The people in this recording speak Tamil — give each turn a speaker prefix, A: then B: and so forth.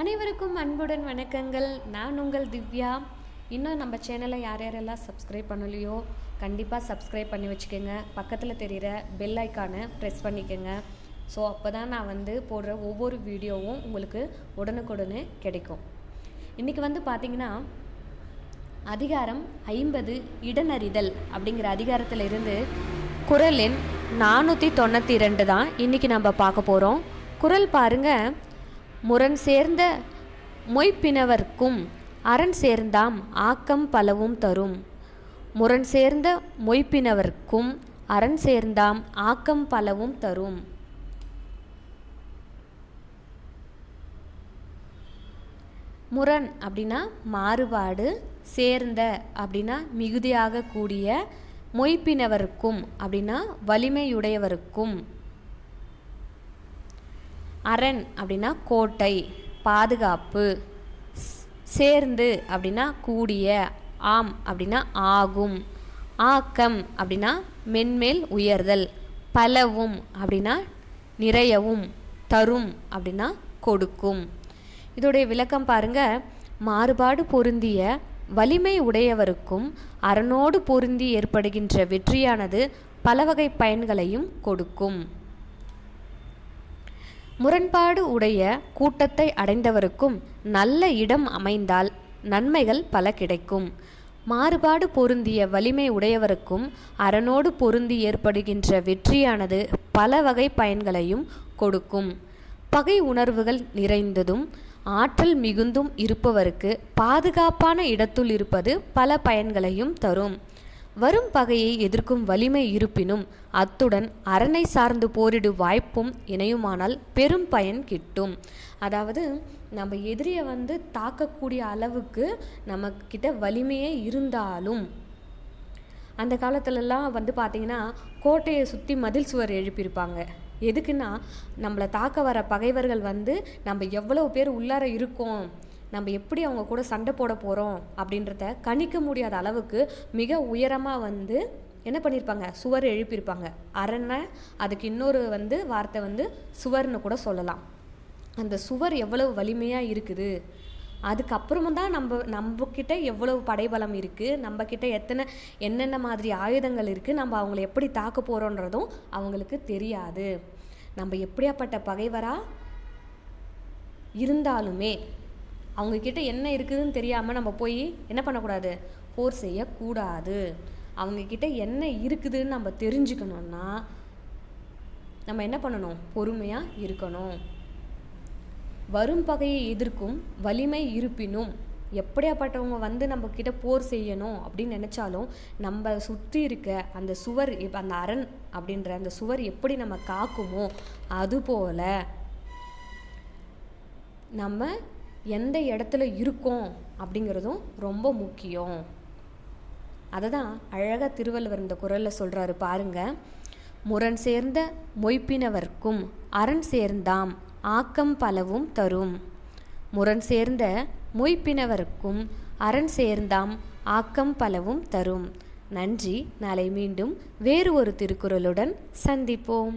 A: அனைவருக்கும் அன்புடன் வணக்கங்கள். நான் உங்கள் திவ்யா. இன்னும் நம்ம சேனலை யார் யாரெல்லாம் சப்ஸ்கிரைப் பண்ணலையோ கண்டிப்பாக சப்ஸ்கிரைப் பண்ணி வச்சுக்கோங்க. பக்கத்தில் தெரிகிற பெல் ஐக்கானை ப்ரெஸ் பண்ணிக்கோங்க. ஸோ அப்போ தான் நான் வந்து போடுற ஒவ்வொரு வீடியோவும் உங்களுக்கு உடனுக்குடனே கிடைக்கும். இன்றைக்கி வந்து பார்த்திங்கன்னா அதிகாரம் ஐம்பது இடனறிதல் அப்படிங்கிற அதிகாரத்தில் இருந்து குரல் எண் நானூற்றி தொண்ணூற்றி ரெண்டு தான் இன்றைக்கி நம்ம பார்க்க போகிறோம் குரல் பாருங்க. முரண் சேர்ந்த மொய்ப்பினவர்க்கும் அரண் சேர்ந்தாம் ஆக்கம் பலவும் தரும். முரண் சேர்ந்த மொய்ப்பினவர்க்கும் அரண் சேர்ந்தாம் ஆக்கம் பலவும் தரும். முரண் அப்படின்னா மாறுபாடு சேர்ந்த அப்படின்னா மிகுதியாக கூடிய மொய்ப்பினவருக்கும் அப்படின்னா வலிமையுடையவருக்கும். அரண் அப்படின்னா கோட்டை பாதுகாப்பு சேர்ந்து அப்படின்னா கூடிய ஆம் அப்படின்னா ஆகும். ஆக்கம் அப்படின்னா மென்மேல் உயர்தல் பலவும் அப்படின்னா நிறையவும் தரும் அப்படின்னா கொடுக்கும். இதோடைய விளக்கம் பாருங்க. மாறுபாடு பொருந்திய வலிமை உடையவருக்கும் அரணோடு பொருந்தி ஏற்படுகின்ற வெற்றியானது பல வகை பயன்களையும் கொடுக்கும். முரண்பாடு உடைய கூட்டத்தை அடைந்தவருக்கும் நல்ல இடம் அமைந்தால் நன்மைகள் பல கிடைக்கும். மாறுபாடு பொருந்திய வலிமை உடையவருக்கும் அரணோடு பொருந்தி ஏற்படுகின்ற வெற்றியானது பல வகை பயன்களையும் கொடுக்கும். பகை உணர்வுகள் நிறைந்ததும் ஆற்றல் மிகுந்தும் இருப்பவருக்கு பாதுகாப்பான இடத்துள் இருப்பது பல பயன்களையும் தரும். வரும் பகையை எதிர்க்கும் வலிமை இருப்பினும் அத்துடன் அரணை சார்ந்து போரிடு வாய்ப்பும் இணையுமானால் பெரும் பயன் கிட்டும். அதாவது நம்ம எதிரியை வந்து தாக்கக்கூடிய அளவுக்கு நம்மக்கிட்ட வலிமையே இருந்தாலும் அந்த காலத்துலலாம் வந்து பார்த்திங்கன்னா கோட்டையை சுற்றி மதில் சுவர் எழுப்பியிருப்பாங்க. எதுக்குன்னா நம்மளை தாக்க வர பகைவர்கள் வந்து நம்ம எவ்வளவு பேர் உள்ளார இருக்கோம் நம்ம எப்படி அவங்க கூட சண்டை போட போகிறோம் அப்படின்றத கணிக்க முடியாத அளவுக்கு மிக உயரமாக வந்து என்ன பண்ணியிருப்பாங்க சுவர் எழுப்பியிருப்பாங்க அரணை அதுக்கு இன்னொரு வந்து வார்த்தை வந்து சுவர்னு கூட சொல்லலாம். அந்த சுவர் எவ்வளவு வலிமையாக இருக்குது? அதுக்கப்புறமும் தான் நம்ம நம்மக்கிட்ட எவ்வளவு படைபலம் இருக்குது நம்மக்கிட்ட எத்தனை என்னென்ன மாதிரி ஆயுதங்கள் இருக்குது நம்ம அவங்கள எப்படி தாக்க போகிறோன்றதும் அவங்களுக்கு தெரியாது. நம்ம எப்படியாப்பட்ட பகைவராக இருந்தாலுமே அவங்கக்கிட்ட என்ன இருக்குதுன்னு தெரியாமல் நம்ம போய் என்ன பண்ணக்கூடாது? போர் செய்யக்கூடாது. அவங்கக்கிட்ட என்ன இருக்குதுன்னு நம்ம தெரிஞ்சுக்கணுன்னா நம்ம என்ன பண்ணணும்? பொறுமையாக இருக்கணும். வரும் பகையை எதிர்க்கும் வலிமை இருப்பினும் எப்படியாப்பட்டவங்க வந்து நம்ம கிட்ட போர் செய்யணும் அப்படின்னு நினச்சாலும் நம்ம சுற்றி இருக்க அந்த சுவர் இப்போ அந்த அரண் அப்படின்ற அந்த சுவர் எப்படி நம்ம காக்குமோ அதுபோல் நம்ம எந்த இடத்துல இருக்கோம் அப்படிங்கிறதும் ரொம்ப முக்கியம். அதை தான் அழகாக திருவள்ளுவர் இந்த குரலில் சொல்கிறாரு பாருங்க. முரண் சேர்ந்த மொய்ப்பினவர்க்கும் அரண் சேர்ந்தாம் ஆக்கம் பலவும் தரும். முரண் சேர்ந்த மொய்ப்பினவர்க்கும் அரண் சேர்ந்தாம் ஆக்கம் பலவும் தரும். நன்றி. நாளை மீண்டும் வேறு ஒரு திருக்குறளுடன் சந்திப்போம்.